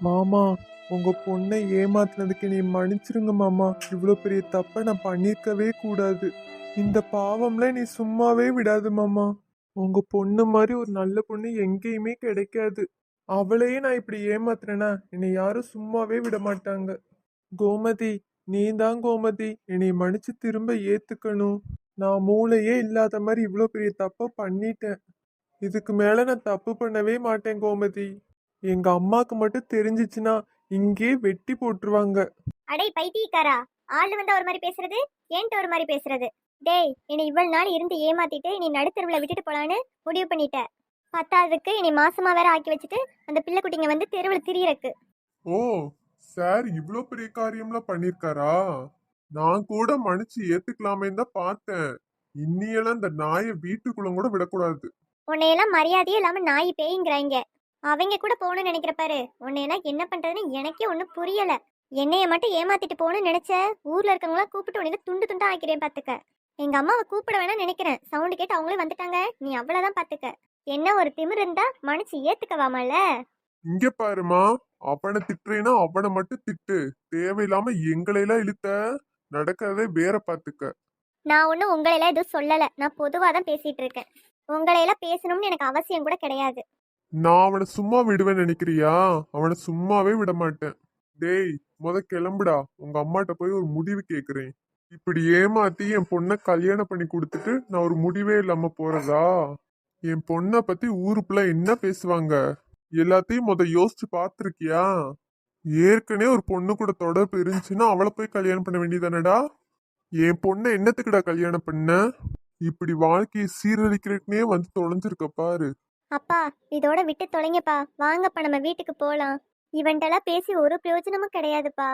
மாமா உங்க பொண்ணை ஏமாத்துனதுக்கு நீ மன்னிச்சிருங்க மாமா. இவ்வளோ பெரிய தப்பை நான் பண்ணியிருக்கவே கூடாது. இந்த பாவம்ல நீ சும்மாவே விடாது மாமா. உங்க பொண்ணு மாதிரி ஒரு நல்ல பொண்ணு எங்கேயுமே கிடைக்காது. அவளையே நான் இப்படி ஏமாத்துறேனா? என்னை யாரும் சும்மாவே விட மாட்டாங்க. கோமதி நீ தான் கோமதி. என்னை மன்னிச்சு திரும்ப ஏத்துக்கணும். நான் மூளையே இல்லாத மாதிரி இவ்வளோ பெரிய தப்பை பண்ணிட்டேன். இதுக்கு மேல நான் தப்பு பண்ணவே மாட்டேன் கோமதி. எங்க அம்மாக்கு மட்டும் தெரிஞ்சிச்சுன்னா இங்கே வெட்டி போட்டுருவாங்க. அடே பைத்தியக்காரா. ஆள் வந்தா ஒரு மாதிரி பேசுறது? ஏன்ட்ட ஒரு மாதிரி பேசுறது? டேய் என்னை இவ்வளவு நாள் இருந்து ஏமாத்திட்டு நீ நடுத்தருவுல விட்டுட்டு போலான்னு முடிவு பண்ணிட்ட. பத்தாவதுக்கு என்னை மாசமா வேற ஆக்கி வச்சுட்டு அந்த பிள்ளை குட்டிங்க வந்து தெருவில் திரியறக்கு. ஓ சார் இவ்வளோ பெரிய காரியம்லாம் பண்ணிருக்காரா? நான் கூட மன்னிச்சு ஏத்துக்கலாமே தான் பார்த்தேன். இன்னியெல்லாம் இந்த நாயை வீட்டுக்குள்ள கூட விடக்கூடாது. உன்னையெல்லாம் மரியாதையே இல்லாம நாய் பேய்ங்கிறாங்க அவங்க கூட போகணும்னு நினைக்கிற பாரு. உன்னையெல்லாம் என்ன பண்றதுன்னு எனக்கே ஒன்றும் புரியல. என்னைய மட்டும் ஏமாத்திட்டு போகணும்னு நினைச்ச? ஊர்ல இருக்கவங்களாம் கூப்பிட்டு உனக்கு துண்டு துண்டா ஆக்கிறேன் பாத்துக்க. எங்க அம்மாவை கூப்பிட வேணாம் நினைக்கிறேன். சவுண்டு கேட்டு அவங்களே வந்துட்டாங்க. நீ அவ்வளவுதான் பாத்துக்க. என்ன ஒரு திமிரு இருந்தா மனுச்சு ஏத்துக்கவாமல்ல? இங்க பாருமா அவனை திட்டுறேன்னா அவனை மட்டும் திட்டு. தேவையில்லாம எங்களையெல்லாம் இழுத்த? நடக்கிறதே வேற பாத்துக்க. நான் ஒன்றும் உங்களையெல்லாம் எதுவும் சொல்லலை. நான் பொதுவாக தான் பேசிட்டு இருக்கேன். உங்களையெல்லாம் பேசணும்னு எனக்கு அவசியம் கூட கிடையாது. நான் அவனை சும்மா விடுவேன் நினைக்கிறியா? அவனை சும்மாவே விட மாட்டேன் டேய் முத கிளம்புடா. உங்க அம்மாட்ட போய் ஒரு முடிவு கேக்குறேன். இப்படி ஏமாத்தி என் பொண்ணை கல்யாணம் பண்ணி கொடுத்துட்டு நான் ஒரு முடிவே இல்லாம போறதா? என் பொண்ணை பத்தி ஊருக்குள்ள என்ன பேசுவாங்க? எல்லாத்தையும் முத யோசிச்சு பார்த்துருக்கியா? ஏற்கனவே ஒரு பொண்ணு கூட தொடர்பு இருந்துச்சுன்னா அவளை போய் கல்யாணம் பண்ண வேண்டியதானடா? என் பொண்ணை என்னத்துக்குடா கல்யாணம் பண்ண? இப்படி வாழ்க்கையை சீரழிக்கிறதுக்குனே வந்து தொலைஞ்சிருக்க பாரு. அப்பா இதோட விட்டு தொலைங்கப்பா. வாங்கப்பா நம்ம வீட்டுக்கு போகலாம் இவன்ட்டெல்லாம் பேசி ஒரு பிரயோஜனமும் கிடையாதுப்பா.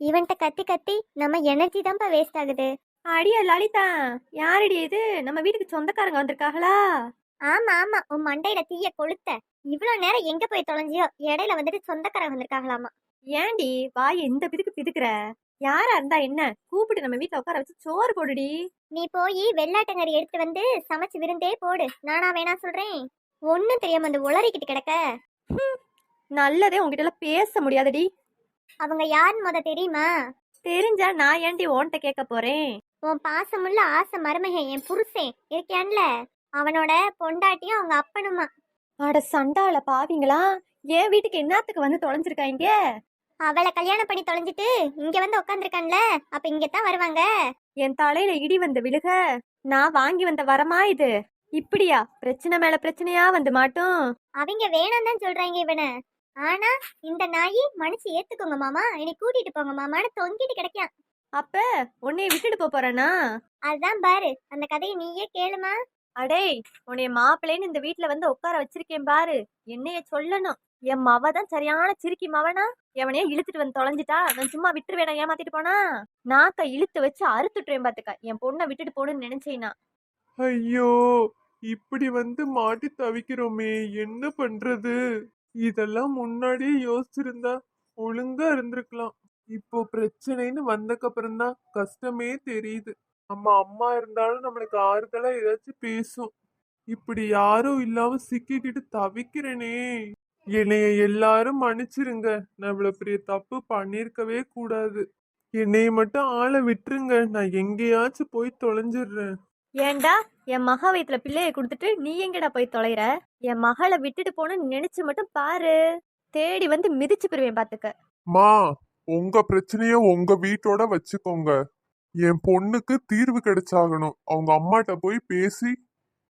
இவன்ட்ட கத்தி கத்தி நம்ம எனர்ஜி தான்ப்பா வேஸ்ட் ஆகுது. அடியா லலிதா யாரடி இது? நம்ம வீட்டுக்கு சொந்தக்காரங்க வந்திருக்காங்களா? ஆமா ஆமா உன் மண்டையில தீய கொளுத்த. இவ்வளவு நேரம் எங்க போய் தொலைஞ்சியோ? இடையில வந்துட்டு சொந்தக்காரங்க வந்திருக்காங்களாமா. ஏன்டி வாய் இந்த பிதுக்கு பிதுக்குற? யாரா இருந்தா என்ன? கூப்பிட்டு நம்ம வீட்ல உட்கார வச்சு சோறு போடுடி. நீ போய் வெள்ளாட்டங்கறி எடுத்து வந்து சமைச்சு விருந்தே போடு. நானா வேணா சொல்றேன். ஒன்னும் தெரியாம அந்த உளறிக்கிட்டு கிடக்க? நல்லதே உங்ககிட்ட பேச முடியாதடி. அவங்க யாருன்னு முத தெரியுமா? தெரிஞ்சா நான் ஏன்டி உன்கிட்ட கேட்க போறேன்? உன் பாசமுள்ள ஆசை மருமகன் என் புருஷன் இருக்கியான்ல? அவனோட பொண்டாட்டியும் அவங்க அப்பனுமா? அட சண்டால பாவிங்களா என் வீட்டுக்கு என்னத்துக்கு வந்து தொலைஞ்சிருக்காங்க அவளை கல்யாணம் பண்ணி தொலைஞ்சிட்டு இங்க வந்து உட்காந்துருக்கான்ல அப்ப இங்கதான் வருவாங்க? என் தலையில இடி வந்த விழுக. நான் வாங்கி வந்த வரமா இது? இப்படியா? பிரச்சனை மேல பிரச்சனையா வந்து மாட்டும். அவங்க வேணாம் தான் சொல்றாங்க இவனை. ஆனா இந்த நாயி மனுச்சு ஏத்துக்கோங்க மாமா. என்னை கூட்டிட்டு போங்க மாமான்னு தொங்கிட்டு கிடைக்கான். அப்ப உன்னைய விட்டுட்டு போப் போறேனா? அதுதான் பாரு அந்த கதையை நீயே கேளுமா? அடேய் உன்னைய மாப்பிள்ளைன்னு இந்த வீட்ல வந்து உட்கார வச்சிருக்கேன் பாரு. என்னைய சொல்லணும். என் மவ தான் சரியான சிரிக்கி மவனா? எவனையே இழுத்துட்டு வந்து தொலைஞ்சிட்டா? நான் சும்மா விட்டுருவேனா ஏமாத்திட்டு போனா? நாக்க இழுத்து வச்சு அறுத்துட்டுறேன் பாத்துக்க. என் பொண்ணை விட்டுட்டு போகணும்னு நினைச்சேனா? ஐயோ இப்படி வந்து மாட்டி தவிக்கிறோமே என்ன பண்றது? இதெல்லாம் முன்னாடியே யோசிச்சிருந்தா ஒழுங்கா இருந்திருக்கலாம். இப்போ பிரச்சனைன்னு வந்தக்கப்புறம் தான் கஷ்டமே தெரியுது. நம்ம அம்மா இருந்தாலும் நம்மளுக்கு ஆறுதலா ஏதாச்சும் பேசும். இப்படி யாரும் இல்லாம சிக்கிக்கிட்டு தவிக்கிறேனே. என்னைய எல்லாரும் மன்னிச்சிருங்க. நான் இவ்வளவு பெரிய தப்பு பண்ணியிருக்கவே கூடாது. என்னைய மட்டும் ஆளை விட்டுருங்க. நான் எங்கேயாச்சும் போய் தொலைஞ்சிடுறேன். ஏன்டா என் மக வயித்துல பிள்ளைய கொடுத்துட்டு நீ எங்கடா போய் தொலைற? என் மகளை விட்டுட்டு போகணும்னு நினைச்சு மட்டும் பாரு. தேடி வந்து மிதிச்சு பெறுவேன் பாத்துக்க. மா உங்க பிரச்சனைய உங்க வீட்டோட வச்சுக்கோங்க. என் பொண்ணுக்கு தீர்வு கிடைச்சாகணும். அவங்க அம்மாட்ட போய் பேசி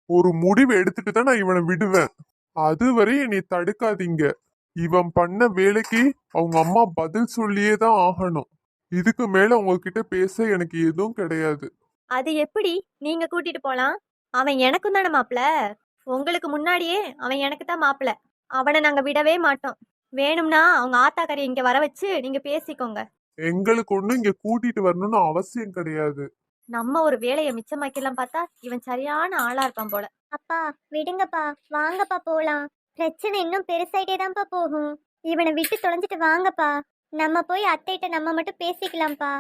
ஒரு முடிவு எடுத்துட்டு தான் நான் இவனை விடுவேன். அதுவரை என்னை தடுக்காதீங்க. இவன் பண்ண வேலைக்கு அவங்க அம்மா பதில் சொல்லியே தான் ஆகணும். இதுக்கு மேல உங்ககிட்ட பேச எனக்கு எதுவும் கிடையாது. அது எப்படி? நீங்க கூட்டிட்டு போலாம். அவன் எனக்கும் தானே மாப்பிள. உங்களுக்கு முன்னாடியே அவன் எனக்கு தான் மாப்பிள. அவனை நாங்க விடவே மாட்டோம். வேணும்னா அவங்க ஆத்தாக்காரி இங்க வர வச்சு நீங்க பேசிக்கோங்க. எங்களுக்கு ஒண்ணும் இங்க கூட்டிட்டு வரணும்னு அவசியம் கிடையாது. நம்ம ஒரு வேலையை மிச்சமாக்கலாம் பார்த்தா இவன் சரியான ஆளா இருப்பான் போல. அப்பா விடுங்கப்பா. வாங்கப்பா போலாம். பிரச்சனை இன்னும் பெருசாயிட்டே தான்ப்பா போகும். இவனை விட்டு தொலைஞ்சிட்டு வாங்கப்பா. நம்ம போய் அத்தைகிட்ட நம்ம மட்டும் பேசிக்கலாம்ப்பா.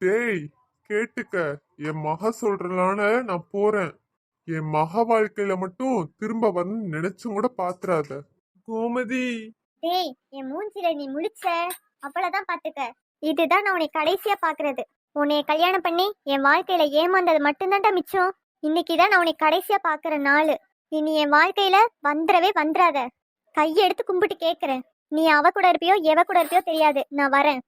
டேய் கேட்டுக்க. என் மக சொல்றலான நான் போறேன். என் மக வாழ்க்கையில மட்டும் திரும்ப வரணும்னு நினைச்சும் கூட பாத்துறாத. கோமதி. டேய் என் மூஞ்சில நீ முழிச்ச. அவ்வளவுதான் பாத்துக்க. இதுதான் நான் உன்னை கடைசியா பாக்குறது. உன்னை கல்யாணம் பண்ணி என் வாழ்க்கையில ஏமாந்தது மட்டும்தான்டா மிச்சம். இன்னைக்குதான் நான் உன்னை கடைசியா பாக்குற நாள். இனி என் வாழ்க்கையில வந்துடவே வந்துடாத. கையெடுத்து கும்பிட்டு கேக்குறேன். நீ அவ கூட இருப்பியோ எவ கூட இருப்பியோ தெரியாது. நான் வரேன்.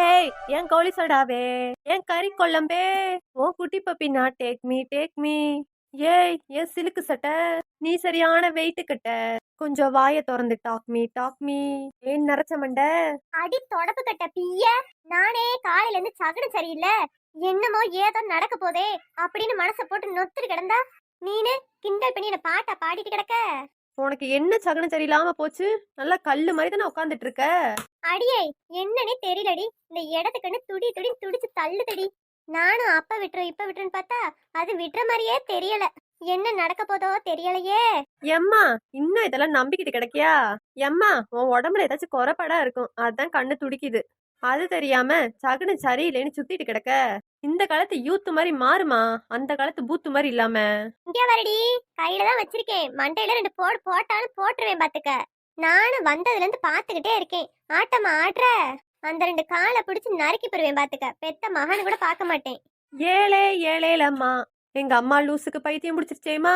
ஏய் என் கோழி சோடாவே. என் கறி கொள்ளம்பே உன் குட்டி பப்பினா டேக் மீ டேக் மீ ஏய் என் சிலுக்கு சட்டை. நீ சரியான வெயிட்டு கிட்ட. கொஞ்சம் வாயை திறந்து டாக் மீ டாக் மீ ஏன் நரைச்ச மண்ட? அடி தொடப்பு கட்ட பிய. நானே காலையில இருந்து சகடு சரியில்லை. என்னமோ ஏதோ நடக்க போதே அப்படின்னு மனசை போட்டு நொத்துட்டு கிடந்தா? நீனு கிண்டல் பண்ணி என்ன பாட்டா பாடிட்டு கிடக்க. உனக்கு என்ன சகனம் சரியில்லாம போச்சு? நல்லா கல்லு மாதிரி தானே உட்காந்துட்டு இருக்க அடியே என்னன்னே தெரியலடி. இந்த இடத்துக்குன்னு துடி துடி துடிச்சு தள்ளுதடி. நானும் அப்ப விட்டுரும் இப்ப விட்டுருன்னு பார்த்தா அது விட்டுற மாதிரியே தெரியல. என்ன நடக்க போதோ தெரியலையே. எம்மா இன்னும் இதெல்லாம் நம்பிக்கிட்டு கிடைக்கியா? எம்மா உன் உடம்புல ஏதாச்சும் குறைபாடா இருக்கும். அதான் கண்ணு துடிக்குது. அது தெரியாம சகுனு சரியில்லைன்னு சுத்திட்டு கிடக்க. இந்த காலத்து யூத்து மாதிரி மாறுமா? அந்த காலத்து பூத்து மாதிரி இல்லாம? இங்கே வரடி. கையில தான் வச்சிருக்கேன். மண்டையில ரெண்டு போடு போட்டாலும் போட்டுருவேன் பாத்துக்க. நானும் வந்ததுல இருந்து பாத்துக்கிட்டே இருக்கேன். ஆட்டமா ஆடுற? அந்த ரெண்டு காலை பிடிச்சு நறுக்கி போடுவேன் பாத்துக்க. பெத்த மகனு கூட பார்க்க மாட்டேன். ஏழே ஏழேலம்மா எங்க அம்மா லூசுக்கு பைத்தியம் பிடிச்சிருச்சேமா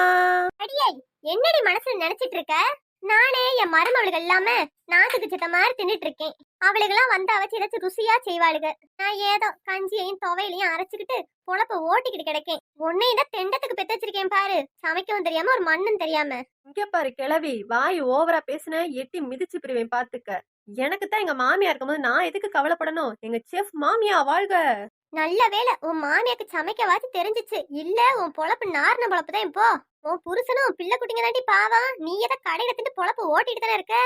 அடியே என்னடி மனசுல நினைச்சிட்டு இருக்க? நானே என் மருமவளுகள் இல்லாம நாக்குக்கு சித்த மாதிரி தின்னுட்டு இருக்கேன். அவளுகெல்லாம் வந்தா வச்சு ஏதாச்சும் ருசியா செய்வாளுக. நான் ஏதோ கஞ்சியையும் துவையிலையும் அரைச்சுக்கிட்டு பொழப்ப ஓட்டிக்கிட்டு கிடைக்கேன். உன்னை தான் தெண்டத்துக்கு பெத்து வச்சிருக்கேன் பாரு. சமைக்கவும் தெரியாம ஒரு மண்ணும் தெரியாம. இங்க பாரு கிளவி வாய் ஓவரா பேசுன எட்டி மிதிச்சு பிரிவேன் பாத்துக்க. எனக்கு தான் எங்க மாமியா இருக்கும்போது நான் எதுக்கு கவலைப்படணும்? எங்க செஃப் மாமியா வாழ்க. நல்ல வேளை உன் மாமியாக்கு சமைக்கவாச்சு தெரிஞ்சிச்சு. இல்ல உன் பொழப்பு நார்ன பொழப்பு தான் இப்போ. உன் புருஷனும் உன் பிள்ளை குட்டிங்க தாண்டி பாவம். நீ எதை கடையில திட்டு பொழப்பு ஓட்டிட்டு தானே இருக்க?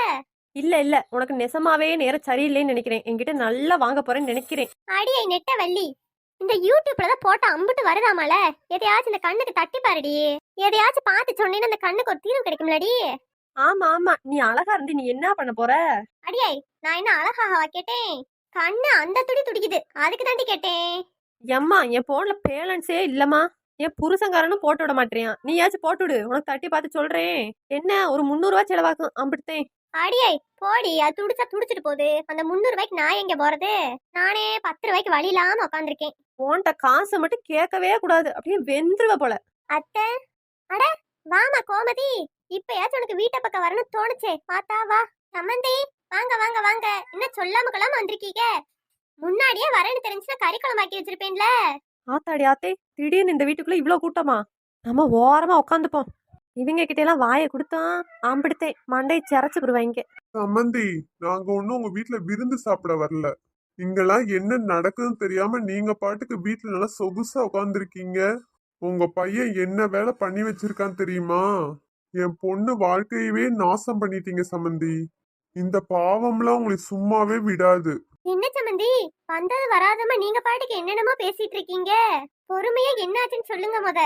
இல்ல இல்ல. உனக்கு நெசமாவே நேரம் சரியில்லைன்னு நினைக்கிறேன். என்கிட்ட நல்லா வாங்க போறேன்னு நினைக்கிறேன். அடியை நெட்ட வள்ளி. இந்த யூடியூப்ல தான் போட்ட அம்புட்டு வருதாமால? எதையாச்சும் இந்த கண்ணுக்கு தட்டி பாருடி. எதையாச்சும் பார்த்து சொன்னீங்கன்னா அந்த கண்ணுக்கு ஒரு தீர்வு கிடைக்கும்லடி. ஆமா ஆமா. நீ அழகா இருந்து நீ என்ன பண்ண போற? அடியை நான் என்ன அழகாகவா கேட்டேன்? கண்ணு அந்த துடி துடிக்குது. அதுக்கு தாண்டி கேட்டேன். எம்மா என் போன்ல பேலன்ஸே இல்லம்மா. என் புருஷங்காரனும் போட்டு விட மாட்டேன் நீயாச்சும் போட்டு விடு. உனக்கு தட்டி பார்த்து சொல்றேன். என்ன? ஒரு முந்நூறு ரூபாய் செலவாக்கும். அம்பிடுத்தேன். அடியை போடி. அது துடிச்சா துடிச்சிட்டு போகுது. அந்த முந்நூறு ரூபாய்க்கு நான் எங்க போறது? நானே பத்து ரூபாய்க்கு வழி இல்லாம உட்காந்துருக்கேன் உன்கிட்ட காசை மட்டும் கேட்கவே கூடாது. அப்படியே வெந்துருவ போல. அத்தை அட வாமா கோமதி. இப்பயாச்சும் உனக்கு வீட்டை பக்கம் வரணும் தோணுச்சே. பார்த்தா வா. சம்மந்தி. வாங்க வாங்க வாங்க. என்ன சொல்லாம கொள்ளாம வந்திருக்கீங்க? முன்னாடியே வரேன்னு தெரிஞ்சுன்னா கறி குழம்பு ஆக்கி வச்சிருப்பேன்ல. ஆத்தாடி ஆத்தே திடீர்னு இந்த வீட்டுக்குள்ள இவ்வளவு கூட்டமா? நம்ம ஓரமா உட்காந்துப்போம் இவங்க கிட்ட எல்லாம் வாயை கொடுத்தான் ஆம்பிடுத்தேன். மண்டை சிறச்சு போடுவாங்க சம்மந்தி நாங்க ஒன்னும் உங்க வீட்ல விருந்து சாப்பிட வரல. இங்கெல்லாம் என்ன நடக்குதுன்னு தெரியாம நீங்க பாட்டுக்கு வீட்ல நல்லா சொகுசா உட்காந்துருக்கீங்க உங்க பையன் என்ன வேலை பண்ணி வச்சிருக்கான்னு தெரியுமா? என் பொண்ணு வாழ்க்கையவே நாசம் பண்ணிட்டீங்க சம்மந்தி. இந்த பாவம்லாம் உங்களை சும்மாவே விடாது. என்ன சம்மந்தி வந்தது வராதமா நீங்க பாட்டுக்கு என்னென்னமோ பேசிட்டு இருக்கீங்க. பொறுமையா என்னாச்சுன்னு சொல்லுங்க முத.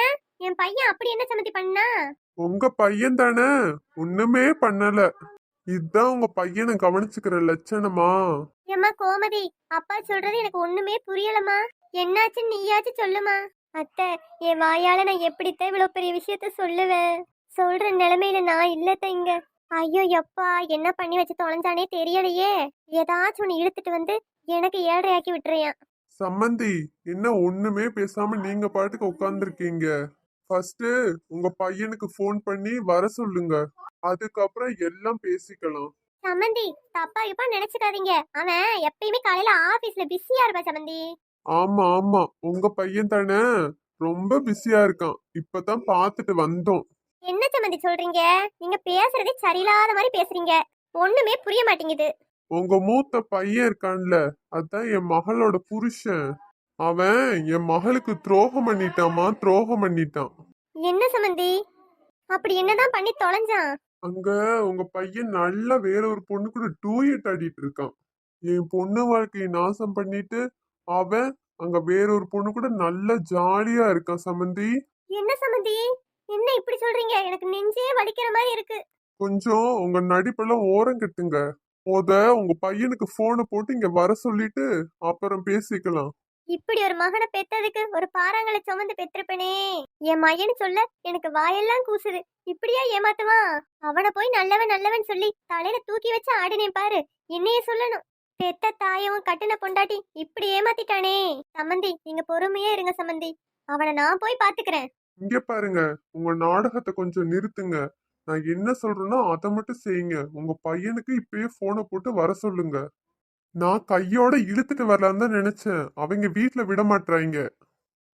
ஏன்? என் பையன் அப்படி என்ன சம்மந்தி பண்ணா? உங்க பையன் தானே. ஒண்ணுமே பண்ணல. இதுதான் உங்க பையனை கவனிச்சுக்கிற லட்சணமா? ஏம்மா கோமதி அப்பா சொல்றது எனக்கு ஒண்ணுமே புரியலம்மா. என்னாச்சுன்னு நீயாச்சும் சொல்லுமா. அத்தை என் வாயால நான் எப்படித்தான் இவ்வளவு பெரிய விஷயத்த சொல்லுவேன்? சொல்ற நிலைமையில நான் இல்லத்த இங்க ஐயோ எப்பா என்ன பண்ணி வச்சு தொலைஞ்சானே தெரியலையே. ஏதாச்சும் ஒன்று இழுத்துட்டு வந்து எனக்கு ஏழையாக்கி விட்டுறியான் சம்மந்தி என்ன ஒண்ணுமே பேசாம நீங்க பாட்டுக்கு உட்காந்துருக்கீங்க ஃபர்ஸ்ட் உங்க பையனுக்கு ஃபோன் பண்ணி வர சொல்லுங்க. அதுக்கப்புறம் எல்லாம் பேசிக்கலாம். சம்மந்தி தப்பா இப்ப நினைச்சுக்காதீங்க. அவன் எப்பயுமே காலையில ஆபீஸ்ல பிஸியா இருப்பா சம்மந்தி. ஆமா ஆமா. உங்க பையன் தானே ரொம்ப பிஸியா இருக்கான். இப்பதான் பார்த்துட்டு வந்தோம். என்ன சம்மந்தி சொல்றீங்க? நீங்க பேசுறதே சரியில்லாத மாதிரி பேசுறீங்க. ஒண்ணுமே புரிய மாட்டேங்குது. உங்க மூத்த பையன் இருக்கான்ல அதான் என் மகளோட புருஷன். அவன் என் மகளுக்கு துரோகம் பண்ணிட்டாமா? துரோகம் பண்ணிட்டான். என்ன சம்மந்தி? அப்படி என்னதான் பண்ணி தொலைஞ்சான்? அங்க உங்க பையன் நல்லா வேற ஒரு பொண்ணு கூட டூயட் ஆடிட்டு இருக்கான். என் பொண்ணு வாழ்க்கையை நாசம் பண்ணிட்டு அவன் அங்க வேற ஒரு பொண்ணு கூட நல்லா ஜாலியா இருக்கான் சமந்தி என்ன சம்மந்தி? என்ன இப்படி சொல்றீங்க? எனக்கு நெஞ்சே வலிக்கிற மாதிரி இருக்கு. கொஞ்சம் உங்க நடிப்பெல்லாம் ஓரம் கட்டுங்க. முத உங்க பையனுக்கு போனை போட்டு இங்க வர சொல்லிட்டு அப்புறம் பேசிக்கலாம். இப்படி ஒரு மகனை பெத்ததுக்கு ஒரு பாறாங்களை சுமந்து பெற்றிருப்பனே என் மகன்னு சொல்ல எனக்கு வாயெல்லாம் கூசுது. இப்படியா ஏமாத்துவான்? அவனை போய் நல்லவன் நல்லவன் சொல்லி தலையில தூக்கி வச்சு ஆடினேன் பாரு. என்னைய சொல்லணும். பெத்த தாயவும் கட்டுன பொண்டாட்டி இப்படி ஏமாத்திட்டானே. சம்மந்தி நீங்க பொறுமையே இருங்க சம்மந்தி அவனை நான் போய் பாத்துக்கிறேன். இங்க பாருங்க உங்க நாடகத்தை கொஞ்சம் நிறுத்துங்க. நான் என்ன சொல்றேனோ அதை மட்டும் செய்யுங்க. உங்க பையனுக்கு இப்பயே போனை போட்டு வர சொல்லுங்க. நான் கையோட இழுத்துட்டு வரலான்னு தான் நினைச்சேன். அவங்க வீட்ல விட மாட்றாங்க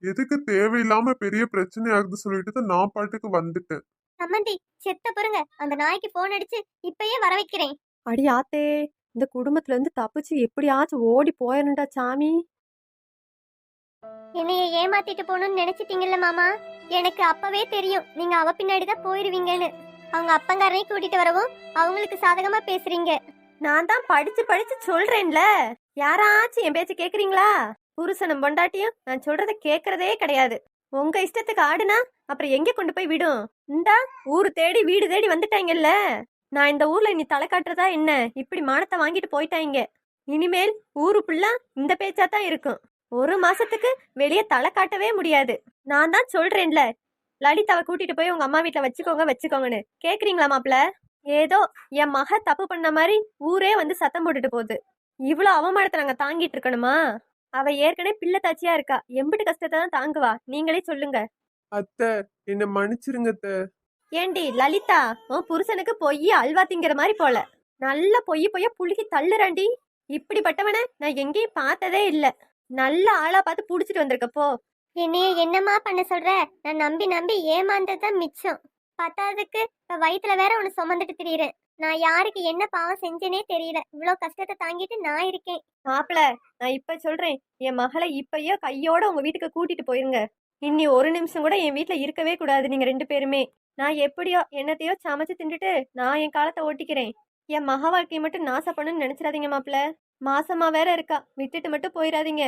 எதுக்கு தேவையில்லாம பெரிய பிரச்சனை ஆகுது சொல்லிட்டு தான் நான் பாட்டுக்கு வந்துட்டேன். சம்மந்தி செத்த பொறுங்க அந்த நாய்க்கு போன் அடிச்சு இப்பயே வர வைக்கிறேன். அடி ஆத்தே இந்த குடும்பத்துல இருந்து தப்பிச்சு எப்படியாச்சும் ஓடி போயிடணும்டா சாமி. என்னைய ஏமாத்திட்டு போகணும்னு நினைச்சிட்டீங்கல்ல மாமா? எனக்கு அப்பவே தெரியும். நீங்க அவ பின்னாடி தான் போயிருவீங்கன்னு. அவங்க அப்பங்காரனையும் கூட்டிட்டு வரவும் அவங்களுக்கு சாதகமா பேசுறீங்க. நான் தான் படிச்சு படிச்சு சொல்றேன்ல. யாராச்சும் என் பேச்சு கேக்குறீங்களா? புருஷனும் பொண்டாட்டியும் நான் சொல்றத கேக்குறதே கிடையாது. உங்க இஷ்டத்துக்கு ஆடுனா அப்புறம் எங்க கொண்டு போய் விடும்? இந்தா ஊரு தேடி வீடு தேடி வந்துட்டாங்கல்ல. நான் இந்த ஊர்ல நீ தலை காட்டுறதா என்ன? இப்படி மானத்தை வாங்கிட்டு போயிட்டாங்க. இனிமேல் ஊரு ஃபுல்லா இந்த பேச்சா தான் இருக்கும். ஒரு மாசத்துக்கு வெளியே தலை காட்டவே முடியாது. நான் தான் சொல்றேன்ல லலிதாவை கூட்டிட்டு போய் உங்க அம்மா வீட்ல வச்சுக்கோங்க வச்சுக்கோங்கன்னு. கேக்குறீங்களா மாப்ள ஏதோ என் மக தப்பு பண்ண மாதிரி ஊரே வந்து சத்தம் போட்டுட்டு போகுது. இவ்வளோ அவமானத்தை நாங்க தாங்கிட்டு இருக்கணுமா? அவ ஏற்கனவே பிள்ளை தாச்சியா இருக்கா. எம்பிட்டு கஷ்டத்தை தான் தாங்குவா. நீங்களே சொல்லுங்க. அத்தை என்ன மன்னிச்சிருங்க அத்தை. ஏண்டி லலிதா உன் புருஷனுக்கு பொய் அல்வா திங்கிற மாதிரி போல. நல்ல பொய் பொய்ய புழுகி தள்ளுறாண்டி இப்படிப்பட்டவனை நான் எங்கேயும் பார்த்ததே இல்ல. நல்ல ஆளா பார்த்து புடிச்சிட்டு வந்திருக்கப்போ. என்னைய என்னம்மா பண்ண சொல்ற? நான் நம்பி நம்பி ஏமாந்ததுதான் மிச்சம். பத்தாததுக்கு இப்ப வயித்துல வேற ஒன்னு சுமந்துட்டு திரியிறேன். நான் யாருக்கு என்ன பாவம் செஞ்சேனே தெரியல. இவ்வளவு கஷ்டத்தை தாங்கிட்டு நான் இருக்கேன். மாப்பிள நான் இப்ப சொல்றேன். என் மகளை இப்பயோ கையோட உங்க வீட்டுக்கு கூட்டிட்டு போயிருங்க. இன்னி ஒரு நிமிஷம் கூட என் வீட்ல இருக்கவே கூடாது நீங்க ரெண்டு பேருமே. நான் எப்படியோ என்னத்தையோ சமைச்சு தின்னுட்டு நான் என் காலத்தை ஓட்டிக்கிறேன். என் மக வாழ்க்கையை மட்டும் நாசப்படணும்னு நினைச்சிடாதீங்க மாப்பிள. மாசமா வேற இருக்கா. விட்டுட்டு மட்டும் போயிடாதீங்க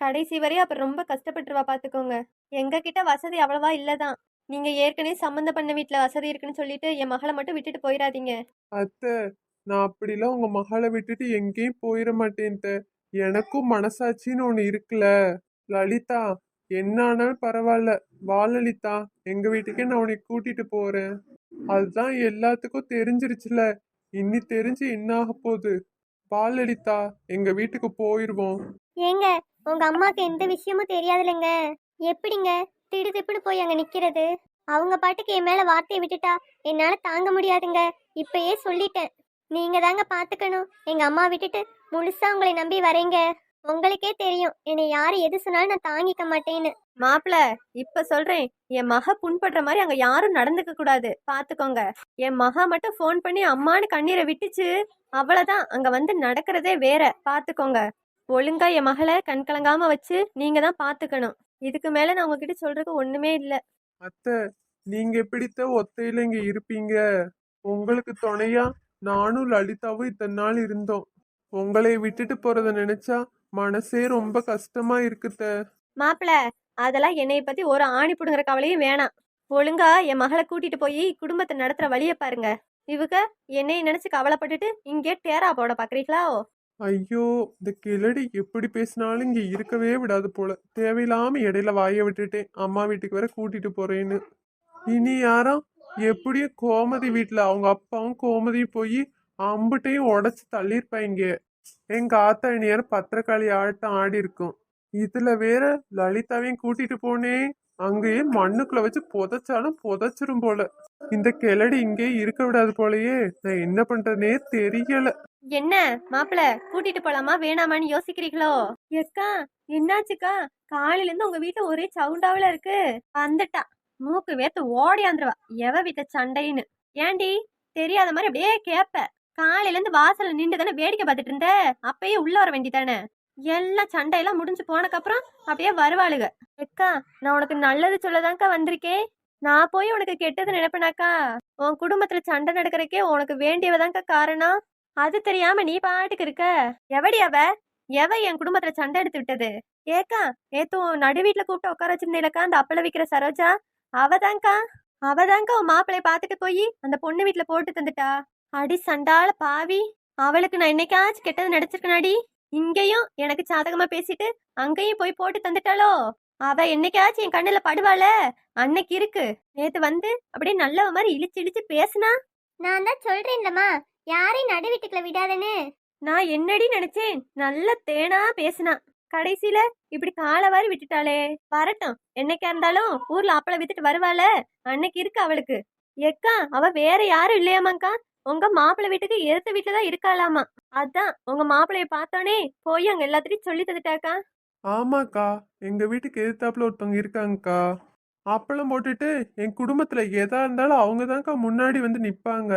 கடைசி வரையும் அப்புறம் ரொம்ப கஷ்டப்பட்டுருவா பாத்துக்கோங்க. எங்க கிட்ட வசதி அவ்வளவா இல்லதான். நீங்க ஏற்கனவே சம்மந்த பண்ண வீட்டுல வசதி இருக்குன்னு சொல்லிட்டு என் மகளை மட்டும் விட்டுட்டு போயிடாதீங்க அத்தை நான் அப்படிலாம் உங்க மகளை விட்டுட்டு எங்கேயும் போயிட மாட்டேன் எனக்கும் மனசாட்சின்னு ஒண்ணு இருக்குல்ல. லலிதா என்ன ஆனாலும் பரவாயில்ல. வா லலிதா எங்க வீட்டுக்கே நான் உன்னை கூட்டிட்டு போறேன். அதுதான் எல்லாத்துக்கும் தெரிஞ்சிருச்சுல இன்னி தெரிஞ்சு என்ன ஆக போகுது? லலிதா எங்க வீட்டுக்கு போயிருவோம். ஏங்க உங்க அம்மாக்கு எந்த விஷயமும் தெரியாதுலங்க. எப்படிங்க? திடுதிப்புன்னு போய் அங்க நிக்கிறது. அவங்க பாட்டுக்கு என் மேல வார்த்தையை விட்டுட்டா என்னால தாங்க முடியாதுங்க. இப்பயே சொல்லிட்டேன். நீங்க தாங்க பாத்துக்கணும். எங்க அம்மா விட்டுட்டு முழுசா உங்களை நம்பி வரேங்க. உங்களுக்கே தெரியும். என்னை யாரு எது சொன்னாலும் நான் தாங்கிக்க மாட்டேன்னு. மாப்பிள இப்ப சொல்றேன். என் மக புண்படுற மாதிரி அங்க யாரும் நடந்துக்க கூடாது. பாத்துக்கோங்க. என் மகா மட்டும் ஃபோன் பண்ணி அம்மான்னு கண்ணீரை விட்டுச்சு. அவ்வளவுதான். அங்க வந்து நடக்கிறதே வேற. பாத்துக்கோங்க. ஒழுங்கா என் மகளை கண் கலங்காம வச்சு நீங்க தான் பாத்துக்கணும். இதுக்கு மேல நான் உங்ககிட்ட சொல்றதுக்கு ஒண்ணுமே இல்ல. அத்தை நீங்க எப்படித்த ஒத்தையில இங்க இருப்பீங்க? உங்களுக்கு துணையா நானும் லலிதாவும் இத்தனை நாள் இருந்தோம். உங்களை விட்டுட்டு போறத நினைச்சா மனசே ரொம்ப கஷ்டமா இருக்குத்த மாப்பிள அதெல்லாம் என்னைய பத்தி ஒரு ஆணி புடுங்குற கவலையும் வேணாம். ஒழுங்கா என் மகளை கூட்டிட்டு போய் குடும்பத்தை நடத்துற வழிய பாருங்க. இவங்க என்னை நினைச்சு கவலைப்பட்டுட்டு இங்கே டேரா போட பாக்குறீங்களா? ஐயோ இந்த கிழடி எப்படி பேசினாலும் இங்க இருக்கவே விடாது போல. தேவையில்லாம இடையில வாய விட்டுட்டேன். அம்மா வீட்டுக்கு வேற கூட்டிட்டு போறேன்னு. இனி யாரும் எப்படியும் கோமதி வீட்டுல அவங்க அப்பாவும் கோமதியும் போய் அம்புட்டையும் உடச்சு தள்ளியிருப்பாங்க எங்க ஆத்தா இனியார் பத்திரக்காளி ஆட்டம் ஆடி இருக்கும். இதுல வேற லலிதாவையும் கூட்டிட்டு போனேன். அங்கேயே மண்ணுக்குள்ள வச்சு புதைச்சாலும் புதைச்சிரும் போல. இந்த கிளடி இங்கே இருக்க விடாது போலயே. நான் என்ன பண்றதுனே தெரியல. என்ன மாப்பிள கூட்டிட்டு போலாமா வேணாமான்னு யோசிக்கிறீங்களோ? எக்கா என்னாச்சுக்கா? காலையில இருந்து உங்க வீட்டுல ஒரே சவுண்டாவில இருக்கு. வந்துட்டா. மூக்கு வேத்து ஓடியாந்துருவா எவ வீட்ட சண்டைன்னு. ஏண்டி தெரியாத மாதிரி அப்படியே கேப்ப. காலையில இருந்து வாசல்ல நின்று தானே வேடிக்கை பார்த்துட்டு இருந்த? அப்பயே உள்ள வர வேண்டிதானே எல்லாம் சண்டையெல்லாம் முடிஞ்சு போனக்கப்புறம் அப்படியே வருவாளுக. எக்கா நான் உனக்கு நல்லது சொல்லதான்க்கா வந்திருக்கேன். நான் போய் உனக்கு கெட்டது நினைப்பேனாக்கா. உன் குடும்பத்துல சண்டை நடக்கிறக்கே உனக்கு வேண்டியவதான்க்கா காரணம். அது தெரியாம நீ பாட்டுக்கு இருக்க. எவடி அவ? எவ என் குடும்பத்துல சண்டை எடுத்து விட்டது? ஏக்கா ஏத்தோ நடு வீட்டுல கூப்பிட்டு உட்கார வச்சிருந்தேலக்கா அந்த அப்பள விற்கிற சரோஜா. அவதான்க்கா. அவதான்க்கா உன் மாப்பிளைய பாத்துட்டு போய் அந்த பொண்ணு வீட்டுல போட்டு தந்துட்டா. அடி சண்டால பாவி. அவளுக்கு நான் என்னைக்காச்சும் கெட்டது நடிச்சிருக்கனாடி இங்கேயும் எனக்கு சாதகமா பேசிட்டு அங்கேயும் போய் போட்டு தந்துட்டாளோ? அவ என்னைக்காச்சும் என் கண்ணுல படுவாள? அன்னைக்கு இருக்கு. நேத்து வந்து அப்படியே நல்லவ மாதிரி இழிச்சு இழிச்சு பேசுனா? நான் தான் சொல்றேன்லம்மா. யாரையும் நடு வீட்டுக்குள்ள விடாதேன்னு. நான் என்னடி நினைச்சேன்? நல்ல தேனா பேசுனா. கடைசியில இப்படி காலை வாரி விட்டுட்டாளே. வரட்டும். என்னைக்கா இருந்தாலும் ஊர்ல அப்பளம் வித்துட்டு வருவாள? அன்னைக்கு இருக்கு அவளுக்கு. எக்கா அவ வேற யாரும் இல்லையாமாக்கா? உங்க மாப்பிள்ளை வீட்டுக்கு எதிர்த்த வீட்டுல தான் இருக்காளாமா? அதான் உங்க மாப்பிள்ளைய பார்த்தோனே போய் அங்க எல்லாத்தையும் சொல்லி தந்துட்டாக்கா? ஆமாக்கா எங்க வீட்டுக்கு எதிர்த்தாப்புல ஒருத்தவங்க இருக்காங்கக்கா. அப்பளம் போட்டுட்டு என் குடும்பத்துல எதா இருந்தாலும் அவங்க முன்னாடி வந்து நிப்பாங்க.